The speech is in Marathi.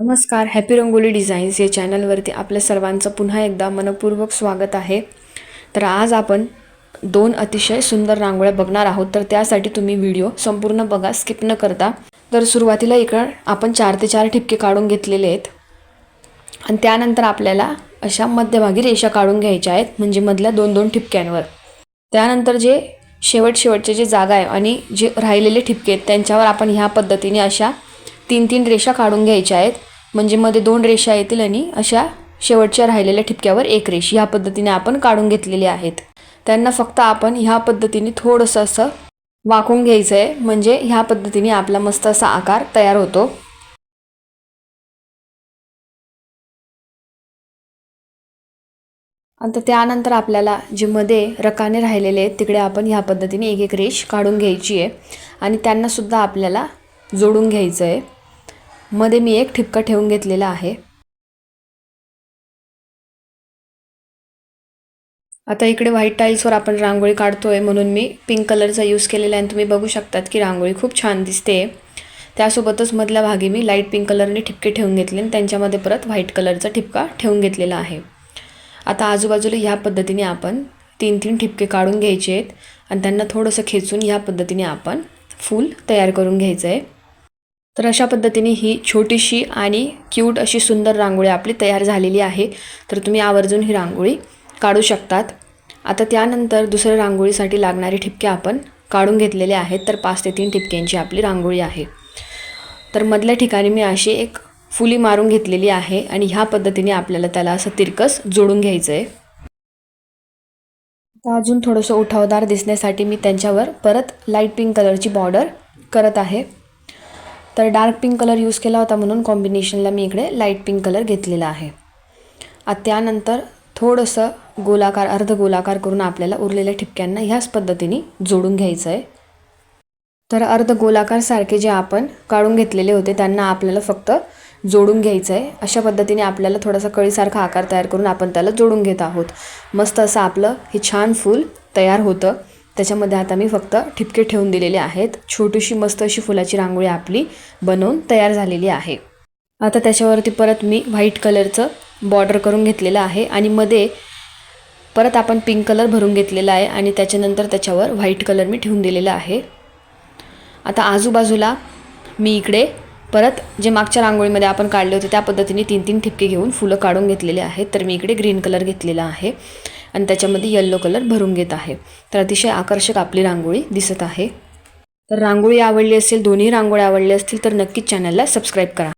नमस्कार हॅपी रंगोली डिझाईन्स या चॅनलवरती आपल्या सर्वांचं पुन्हा एकदा मनपूर्वक स्वागत आहे. तर आज आपण दोन अतिशय सुंदर रांगोळ्या बघणार आहोत. तर त्यासाठी तुम्ही व्हिडिओ संपूर्ण बघा स्किप न करता. तर सुरुवातीला इकडं आपण चार ते चार ठिपके काढून घेतलेले आहेत. आणि त्यानंतर आपल्याला अशा मध्यभागी रेषा काढून घ्यायच्या आहेत म्हणजे मधल्या दोन दोन ठिपक्यांवर. त्यानंतर जे शेवट शेवटचे जे जागा आहे आणि जे राहिलेले ठिपके आहेत त्यांच्यावर आपण ह्या पद्धतीने अशा तीन तीन रेषा काढून घ्यायच्या आहेत. म्हणजे मध्ये दोन रेषा येतील आणि अशा शेवटच्या राहिलेल्या ठिपक्यावर एक रेष. ह्या पद्धतीने आपण काढून घेतलेले आहेत. त्यांना फक्त आपण ह्या पद्धतीने थोडंसं असं वाकून घ्यायचं आहे म्हणजे ह्या पद्धतीने आपला मस्त असा आकार तयार होतो. आणि त्यानंतर आपल्याला जे मध्ये रकाने राहिलेले आहेत तिकडे आपण ह्या पद्धतीने एक एक रेष काढून घ्यायची आहे. आणि त्यांनासुद्धा आपल्याला जोडून घ्यायचं आहे मध्ये मी एक ठिपका ठेवून घेतलेला आहे. आता इकडे व्हाईट टाईल्सवर आपण रांगोळी काढतोय म्हणून मी पिंक कलरचा यूज केलेला आहे. आणि तुम्ही बघू शकतात की रांगोळी खूप छान दिसते. त्यासोबतच मधल्या भागी मी लाइट पिंक कलरने ठिपके ठेवून घेतले आणि त्यांच्यामध्ये परत व्हाईट कलरचा ठिपका ठेवून घेतलेला आहे. आता आजूबाजूला ह्या पद्धतीने आपण तीन तीन ठिपके काढून घ्यायचे आहेत. आणि त्यांना थोडंसं खेचून ह्या पद्धतीने आपण फूल तयार करून घ्यायचं आहे तर अशा पद्धतीने ही छोटीशी आणि क्यूट अशी सुंदर रांगोळी आपली तयार झालेली आहे. तर तुम्ही आवर्जून ही रांगोळी काढू शकतात. आता त्यानंतर दुसऱ्या रांगोळीसाठी लागणारे ठिपके आपण काढून घेतलेले आहेत. तर पाच ते तीन ठिपक्यांची आपली रांगोळी आहे. तर मधल्या ठिकाणी मी अशी एक फुली मारून घेतलेली आहे आणि ह्या पद्धतीने आपल्याला त्याला असं तिरकस जोडून घ्यायचं आहे आता अजून थोडंसं उठावदार दिसण्यासाठी मी त्यांच्यावर परत लाइट पिंक कलरची बॉर्डर करत आहे. तर डार्क पिंक कलर यूज केला होता म्हणून कॉम्बिनेशनला मी इकडे लाइट पिंक कलर घेतलेला आहे. आता त्यानंतर थोडंसं गोलाकार अर्ध गोलाकार करून आपल्याला उरलेल्या ठिपक्यांना ह्याच पद्धतीने जोडून घ्यायचं आहे तर अर्ध गोलाकारसारखे जे आपण काढून घेतलेले होते त्यांना आपल्याला फक्त जोडून घ्यायचं आहे अशा पद्धतीने आपल्याला थोडासा कळीसारखा आकार तयार करून आपण त्याला जोडून घेत आहोत. मस्त असं आपलं हे छान फूल तयार होतं. त्याच्यामध्ये आता मी फक्त ठिपके ठेवून दिलेले आहेत. छोटीशी मस्त अशी फुलाची रांगोळी आपली बनवून तयार झालेली आहे. आता त्याच्यावरती परत मी व्हाईट कलरचं बॉर्डर करून घेतलेलं आहे आणि मध्ये परत आपण पिंक कलर भरून घेतलेला आहे आणि त्याच्यानंतर त्याच्यावर व्हाईट कलर मी ठेवून दिलेला आहे. आता आजूबाजूला मी इकडे परत जे मागच्या रांगोळीमध्ये आपण काढले होते त्या पद्धतीने तीन तीन ठिपके घेऊन फुलं काढून घेतलेले आहेत. तर मी इकडे ग्रीन कलर घेतलेला आहे. आणि त्याच्यामध्ये येल्लो कलर भरून घेत आहे. तर अतिशय आकर्षक आपली रांगोळी दिसत आहे. तर रांगोळी आवडली असेल दोन्ही रांगोळी आवडली असतील तर नक्कीच चॅनलला सबस्क्राईब करा.